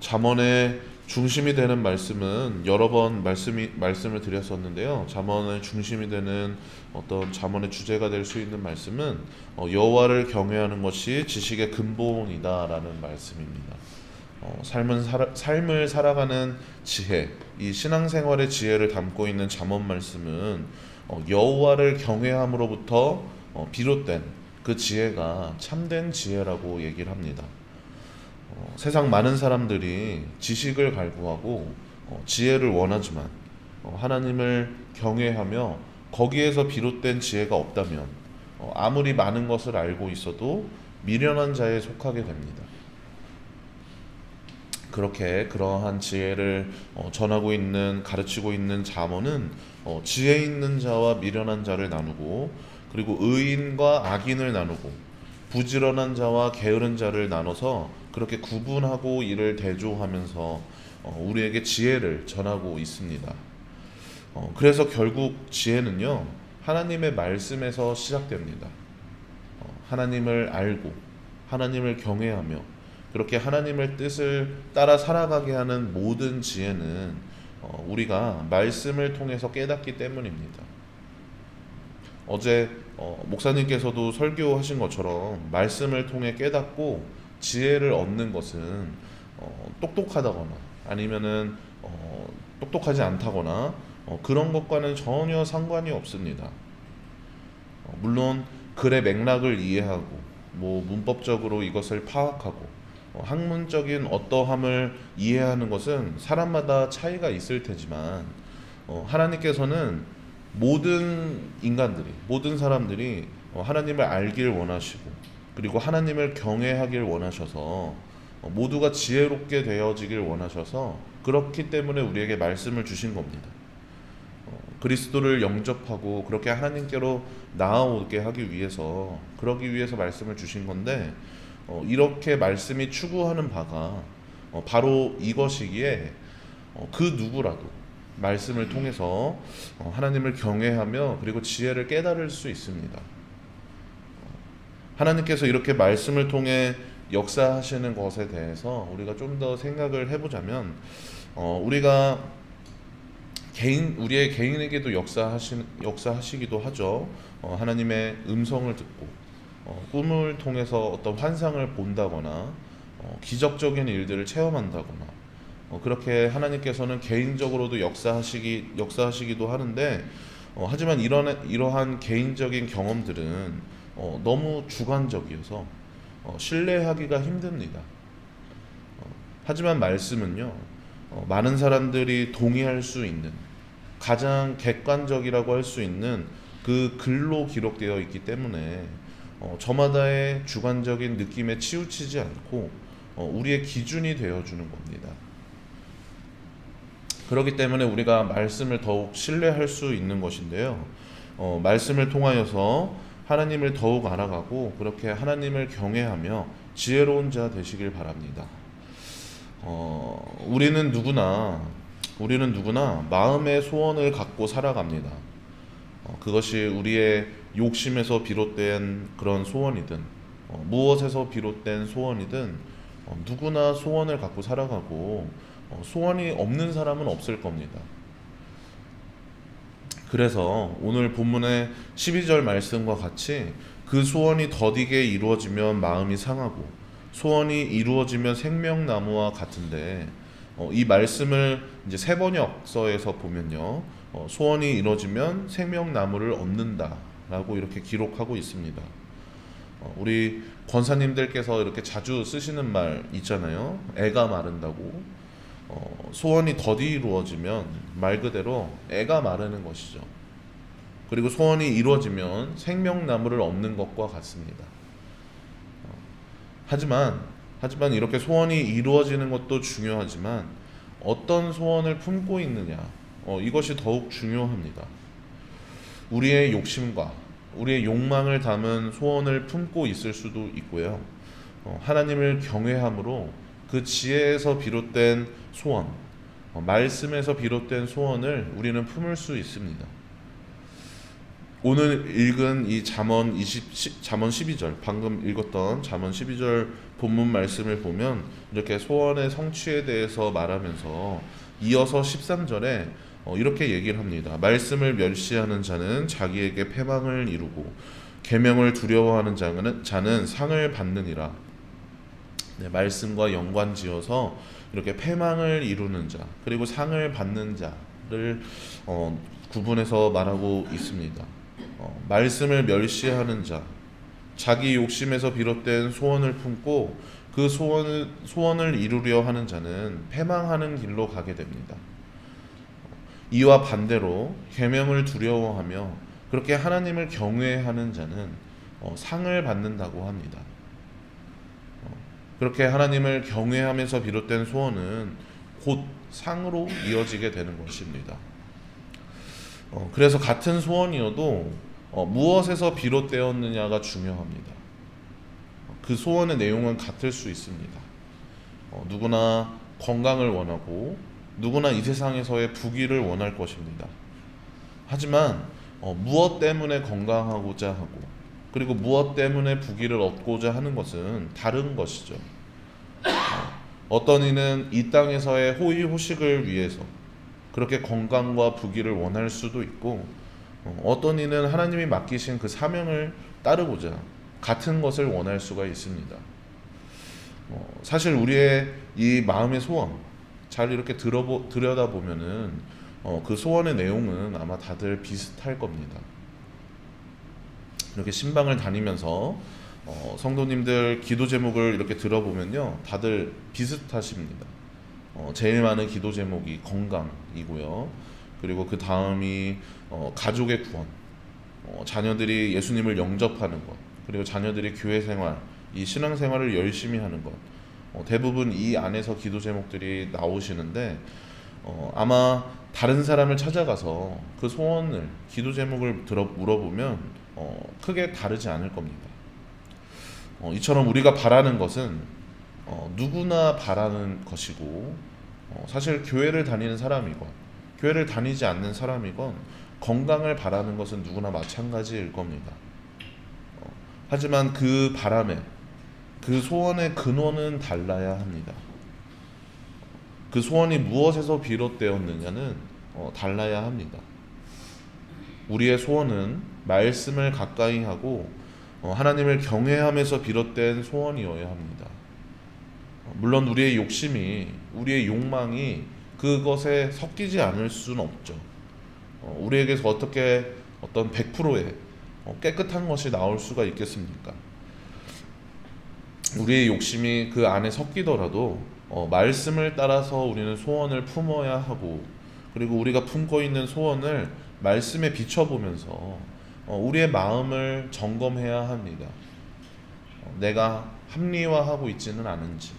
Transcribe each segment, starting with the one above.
잠언의 중심이 되는 말씀은 여러 번 말씀이 말씀을 드렸었는데요. 잠언의 중심이 되는 어떤 잠언의 주제가 될 수 있는 말씀은 어, 여호와를 경외하는 것이 지식의 근본이다라는 말씀입니다. 어, 삶은 살아, 삶을 살아가는 지혜, 이 신앙생활의 지혜를 담고 있는 잠언 말씀은 어, 여호와를 경외함으로부터 어, 비롯된 그 지혜가 참된 지혜라고 얘기를 합니다. 어, 세상 많은 사람들이 지식을 갈구하고 어, 지혜를 원하지만 어, 하나님을 경외하며 거기에서 비롯된 지혜가 없다면 어, 아무리 많은 것을 알고 있어도 미련한 자에 속하게 됩니다. 그렇게 그러한 지혜를 어, 전하고 있는 가르치고 있는 잠언은 어, 지혜 있는 자와 미련한 자를 나누고 그리고 의인과 악인을 나누고 부지런한 자와 게으른 자를 나눠서 그렇게 구분하고 이를 대조하면서 어, 우리에게 지혜를 전하고 있습니다. 어, 그래서 결국 지혜는요 하나님의 말씀에서 시작됩니다. 어, 하나님을 알고 하나님을 경외하며 그렇게 하나님의 뜻을 따라 살아가게 하는 모든 지혜는 어, 우리가 말씀을 통해서 깨닫기 때문입니다. 어제 어, 목사님께서도 설교하신 것처럼 말씀을 통해 깨닫고 지혜를 얻는 것은 어, 똑똑하다거나 아니면은 어, 똑똑하지 않다거나 어, 그런 것과는 전혀 상관이 없습니다. 어, 물론 글의 맥락을 이해하고 뭐 문법적으로 이것을 파악하고 어, 학문적인 어떠함을 이해하는 것은 사람마다 차이가 있을 테지만 어, 하나님께서는 모든 인간들이 모든 사람들이 어, 하나님을 알기를 원하시고 그리고 하나님을 경외하길 원하셔서 어, 모두가 지혜롭게 되어지길 원하셔서 그렇기 때문에 우리에게 말씀을 주신 겁니다. 어, 그리스도를 영접하고 그렇게 하나님께로 나아오게 하기 위해서 그러기 위해서 말씀을 주신 건데 어, 이렇게 말씀이 추구하는 바가 어, 바로 이것이기에 어, 그 누구라도 말씀을 통해서 어, 하나님을 경외하며 그리고 지혜를 깨달을 수 있습니다. 어, 하나님께서 이렇게 말씀을 통해 역사하시는 것에 대해서 우리가 좀 더 생각을 해보자면 어, 우리가 개인 우리의 개인에게도 역사하시 역사하시기도 하죠. 어, 하나님의 음성을 듣고 어, 꿈을 통해서 어떤 환상을 본다거나 어, 기적적인 일들을 체험한다거나 어, 그렇게 하나님께서는 개인적으로도 역사하시기 역사하시기도 하는데 어, 하지만 이런 이러한 개인적인 경험들은 어, 너무 주관적이어서 어, 신뢰하기가 힘듭니다. 어, 하지만 말씀은요 어, 많은 사람들이 동의할 수 있는 가장 객관적이라고 할 수 있는 그 글로 기록되어 있기 때문에 어, 저마다의 주관적인 느낌에 치우치지 않고 어, 우리의 기준이 되어주는 겁니다. 그렇기 때문에 우리가 말씀을 더욱 신뢰할 수 있는 것인데요. 어, 말씀을 통하여서 하나님을 더욱 알아가고 그렇게 하나님을 경외하며 지혜로운 자 되시길 바랍니다. 어, 우리는 누구나 우리는 누구나 마음의 소원을 갖고 살아갑니다. 어, 그것이 우리의 욕심에서 비롯된 그런 소원이든 어, 무엇에서 비롯된 소원이든 어, 누구나 소원을 갖고 살아가고 어, 소원이 없는 사람은 없을 겁니다. 그래서 오늘 본문의 12절 말씀과 같이 그 소원이 더디게 이루어지면 마음이 상하고 소원이 이루어지면 생명나무와 같은데 어, 이 말씀을 이제 세번역서에서 보면요 어, 소원이 이루어지면 생명나무를 얻는다라고 이렇게 기록하고 있습니다. 어, 우리 권사님들께서 이렇게 자주 쓰시는 말 있잖아요. 애가 마른다고. 어, 소원이 더디 이루어지면 말 그대로 애가 마르는 것이죠. 그리고 소원이 이루어지면 생명나무를 얻는 것과 같습니다. 어, 하지만 하지만 이렇게 소원이 이루어지는 것도 중요하지만 어떤 소원을 품고 있느냐 어, 이것이 더욱 중요합니다. 우리의 욕심과 우리의 욕망을 담은 소원을 품고 있을 수도 있고요. 어, 하나님을 경외함으로 그 지혜에서 비롯된 소원, 어, 말씀에서 비롯된 소원을 우리는 품을 수 있습니다. 오늘 읽은 이 잠언 20 잠언 12절 방금 읽었던 잠언 12절 본문 말씀을 보면 이렇게 소원의 성취에 대해서 말하면서 이어서 13절에 어, 이렇게 얘기를 합니다. 말씀을 멸시하는 자는 자기에게 패망을 이루고 계명을 두려워하는 자는 자는 상을 받느니라. 네, 말씀과 연관지어서 이렇게 패망을 이루는 자 그리고 상을 받는 자를 어, 구분해서 말하고 있습니다. 어, 말씀을 멸시하는 자, 자기 욕심에서 비롯된 소원을 품고 그 소원을 소원을 이루려 하는 자는 패망하는 길로 가게 됩니다. 이와 반대로 계명을 두려워하며 그렇게 하나님을 경외하는 자는 어, 상을 받는다고 합니다. 어, 그렇게 하나님을 경외하면서 비롯된 소원은 곧 상으로 이어지게 되는 것입니다. 어, 그래서 같은 소원이어도 어, 무엇에서 비롯되었느냐가 중요합니다. 그 소원의 내용은 같을 수 있습니다. 어, 누구나 건강을 원하고 누구나 이 세상에서의 부귀를 원할 것입니다. 하지만 어, 무엇 때문에 건강하고자 하고 그리고 무엇 때문에 부귀를 얻고자 하는 것은 다른 것이죠. 어, 어떤 이는 이 땅에서의 호의 호식을 위해서 그렇게 건강과 부귀를 원할 수도 있고 어, 어떤 이는 하나님이 맡기신 그 사명을 따르고자 같은 것을 원할 수가 있습니다. 어, 사실 우리의 이 마음의 소원 잘 이렇게 들여다보면은 어, 그 소원의 내용은 아마 다들 비슷할 겁니다. 이렇게 신방을 다니면서 어, 성도님들 기도 제목을 이렇게 들어보면요, 다들 비슷하십니다. 어, 제일 많은 기도 제목이 건강이고요. 그리고 그 다음이 어, 가족의 구원, 어, 자녀들이 예수님을 영접하는 것, 그리고 자녀들이 교회 생활, 이 신앙 생활을 열심히 하는 것. 어, 대부분 이 안에서 기도 제목들이 나오시는데 어, 아마 다른 사람을 찾아가서 그 소원을 기도 제목을 들어 물어보면 어, 크게 다르지 않을 겁니다. 어, 이처럼 우리가 바라는 것은 어, 누구나 바라는 것이고 어, 사실 교회를 다니는 사람이건 교회를 다니지 않는 사람이건 건강을 바라는 것은 누구나 마찬가지일 겁니다. 어, 하지만 그 바람에 그 소원의 근원은 달라야 합니다. 그 소원이 무엇에서 비롯되었느냐는 어, 달라야 합니다. 우리의 소원은 말씀을 가까이 하고 어, 하나님을 경외하면서 비롯된 소원이어야 합니다. 어, 물론 우리의 욕심이 우리의 욕망이 그것에 섞이지 않을 수는 없죠. 어, 우리에게서 어떻게 어떤 100%의 어, 깨끗한 것이 나올 수가 있겠습니까? 우리의 욕심이 그 안에 섞이더라도 어, 말씀을 따라서 우리는 소원을 품어야 하고 그리고 우리가 품고 있는 소원을 말씀에 비춰보면서 어, 우리의 마음을 점검해야 합니다. 어, 내가 합리화하고 있지는 않은지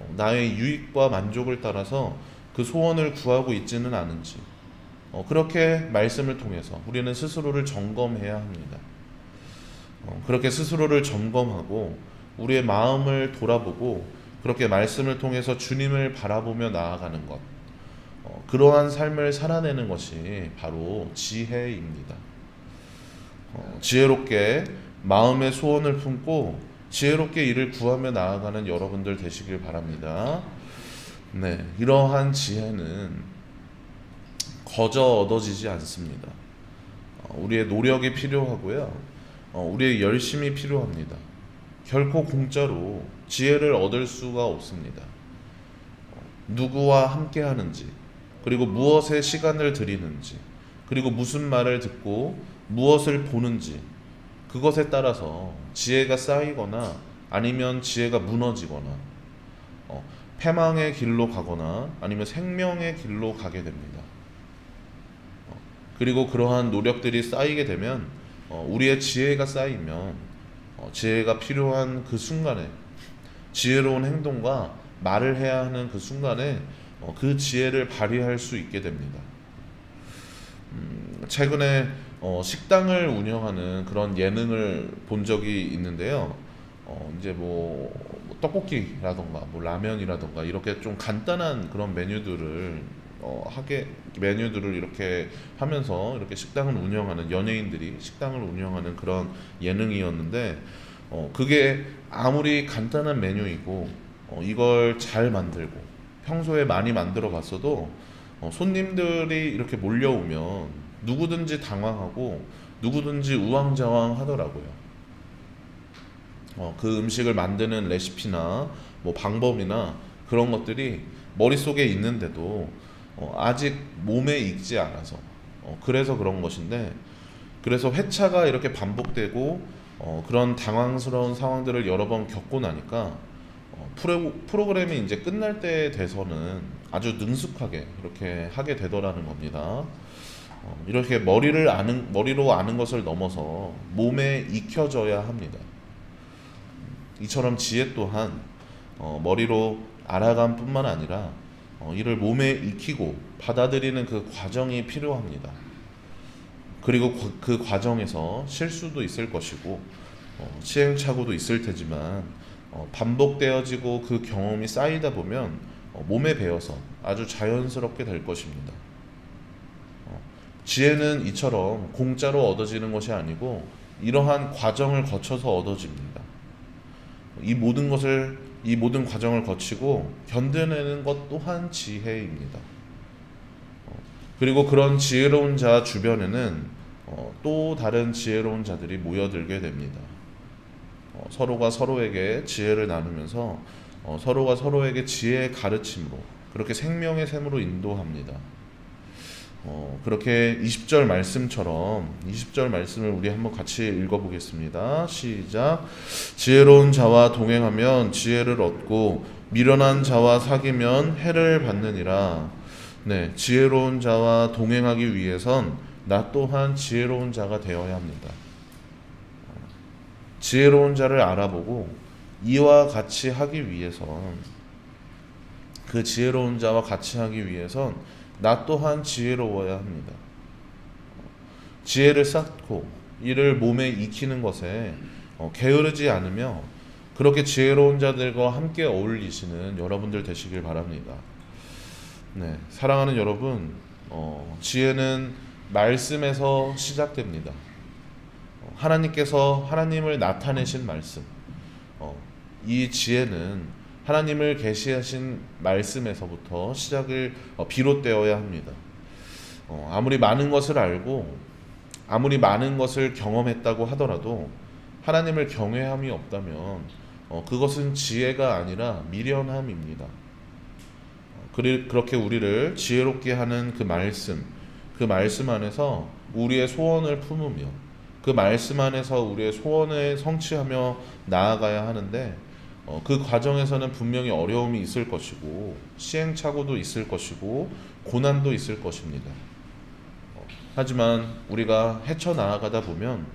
어, 나의 유익과 만족을 따라서 그 소원을 구하고 있지는 않은지 어, 그렇게 말씀을 통해서 우리는 스스로를 점검해야 합니다. 어, 그렇게 스스로를 점검하고 우리의 마음을 돌아보고 그렇게 말씀을 통해서 주님을 바라보며 나아가는 것 어, 그러한 삶을 살아내는 것이 바로 지혜입니다. 어, 지혜롭게 마음의 소원을 품고 지혜롭게 이를 구하며 나아가는 여러분들 되시길 바랍니다. 네, 이러한 지혜는 거저 얻어지지 않습니다. 어, 우리의 노력이 필요하고요. 어, 우리의 열심이 필요합니다. 결코 공짜로 지혜를 얻을 수가 없습니다. 어, 누구와 함께 하는지, 그리고 무엇에 시간을 들이는지, 그리고 무슨 말을 듣고 무엇을 보는지, 그것에 따라서 지혜가 쌓이거나 아니면 지혜가 무너지거나, 어, 패망의 길로 가거나 아니면 생명의 길로 가게 됩니다. 어, 그리고 그러한 노력들이 쌓이게 되면 어, 우리의 지혜가 쌓이면 어, 지혜가 필요한 그 순간에 지혜로운 행동과 말을 해야 하는 그 순간에 어, 그 지혜를 발휘할 수 있게 됩니다. 음, 최근에 어, 식당을 운영하는 그런 예능을 본 적이 있는데요. 어, 이제 뭐, 뭐 떡볶이라던가 뭐 라면이라던가 이렇게 좀 간단한 그런 메뉴들을 어, 하게 메뉴들을 이렇게 하면서 이렇게 식당을 운영하는 연예인들이 식당을 운영하는 그런 예능이었는데 어, 그게 아무리 간단한 메뉴이고 어, 이걸 잘 만들고 평소에 많이 만들어 봤어도 어, 손님들이 이렇게 몰려오면 누구든지 당황하고 누구든지 우왕좌왕 하더라고요. 어, 그 음식을 만드는 레시피나 뭐 방법이나 그런 것들이 머릿속에 있는데도 어, 아직 몸에 익지 않아서 어, 그래서 그런 것인데 그래서 회차가 이렇게 반복되고 어, 그런 당황스러운 상황들을 여러 번 겪고 나니까 어, 프로, 프로그램이 이제 끝날 때 돼서는 아주 능숙하게 이렇게 하게 되더라는 겁니다. 어, 이렇게 머리를 아는 머리로 아는 것을 넘어서 몸에 익혀져야 합니다. 이처럼 지혜 또한 어, 머리로 알아감 뿐만 아니라 어, 이를 몸에 익히고 받아들이는 그 과정이 필요합니다. 그리고 그- 그 과정에서 실수도 있을 것이고 어, 시행착오도 있을 테지만 어, 반복되어지고 그 경험이 쌓이다 보면 어, 몸에 배어서 아주 자연스럽게 될 것입니다. 어, 지혜는 이처럼 공짜로 얻어지는 것이 아니고 이러한 과정을 거쳐서 얻어집니다. 이 모든 것을 이 모든 과정을 거치고 견뎌내는 것 또한 지혜입니다. 어, 그리고 그런 지혜로운 자 주변에는 어, 또 다른 지혜로운 자들이 모여들게 됩니다. 어, 서로가 서로에게 지혜를 나누면서 어, 서로가 서로에게 지혜의 가르침으로 그렇게 생명의 샘으로 인도합니다. 어, 그렇게 20절 말씀처럼 20절 말씀을 우리 한번 같이 읽어보겠습니다. 시작. 지혜로운 자와 동행하면 지혜를 얻고 미련한 자와 사귀면 해를 받느니라. 네, 지혜로운 자와 동행하기 위해선 나 또한 지혜로운 자가 되어야 합니다. 지혜로운 자를 알아보고 이와 같이 하기 위해선 그 지혜로운 자와 같이 하기 위해선 나 또한 지혜로워야 합니다. 지혜를 쌓고 이를 몸에 익히는 것에 어, 게으르지 않으며 그렇게 지혜로운 자들과 함께 어울리시는 여러분들 되시길 바랍니다. 네, 사랑하는 여러분, 어, 지혜는 말씀에서 시작됩니다. 어, 하나님께서 하나님을 나타내신 말씀, 어, 이 지혜는 하나님을 계시하신 말씀에서부터 시작을 어, 비롯되어야 합니다. 어, 아무리 많은 것을 알고 아무리 많은 것을 경험했다고 하더라도 하나님을 경외함이 없다면 어, 그것은 지혜가 아니라 미련함입니다. 어, 그리, 그렇게 우리를 지혜롭게 하는 그 말씀, 그 말씀 안에서 우리의 소원을 품으며 그 말씀 안에서 우리의 소원을 성취하며 나아가야 하는데 어, 그 과정에서는 분명히 어려움이 있을 것이고 시행착오도 있을 것이고 고난도 있을 것입니다. 어, 하지만 우리가 헤쳐 나아가다 보면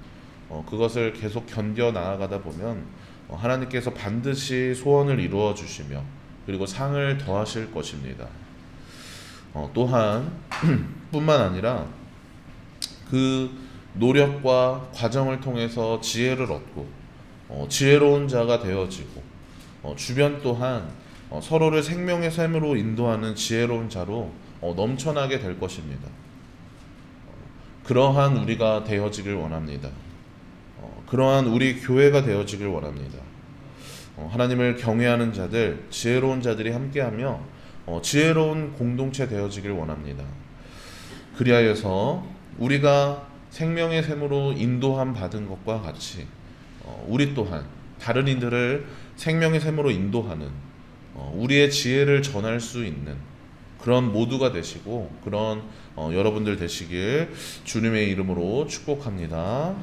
어, 그것을 계속 견뎌 나아가다 보면 어, 하나님께서 반드시 소원을 이루어 주시며 그리고 상을 더하실 것입니다. 어, 또한 뿐만 아니라 그 노력과 과정을 통해서 지혜를 얻고 어, 지혜로운 자가 되어지고 어, 주변 또한 어, 서로를 생명의 샘으로 인도하는 지혜로운 자로 어, 넘쳐나게 될 것입니다. 어, 그러한 우리가 되어지길 원합니다. 어, 그러한 우리 교회가 되어지길 원합니다. 어, 하나님을 경외하는 자들, 지혜로운 자들이 함께하며 어, 지혜로운 공동체 되어지길 원합니다. 그리하여서 우리가 생명의 샘으로 인도함 받은 것과 같이 어, 우리 또한 다른 이들을 생명의 샘으로 인도하는 어, 우리의 지혜를 전할 수 있는 그런 모두가 되시고 그런 어, 여러분들 되시길 주님의 이름으로 축복합니다.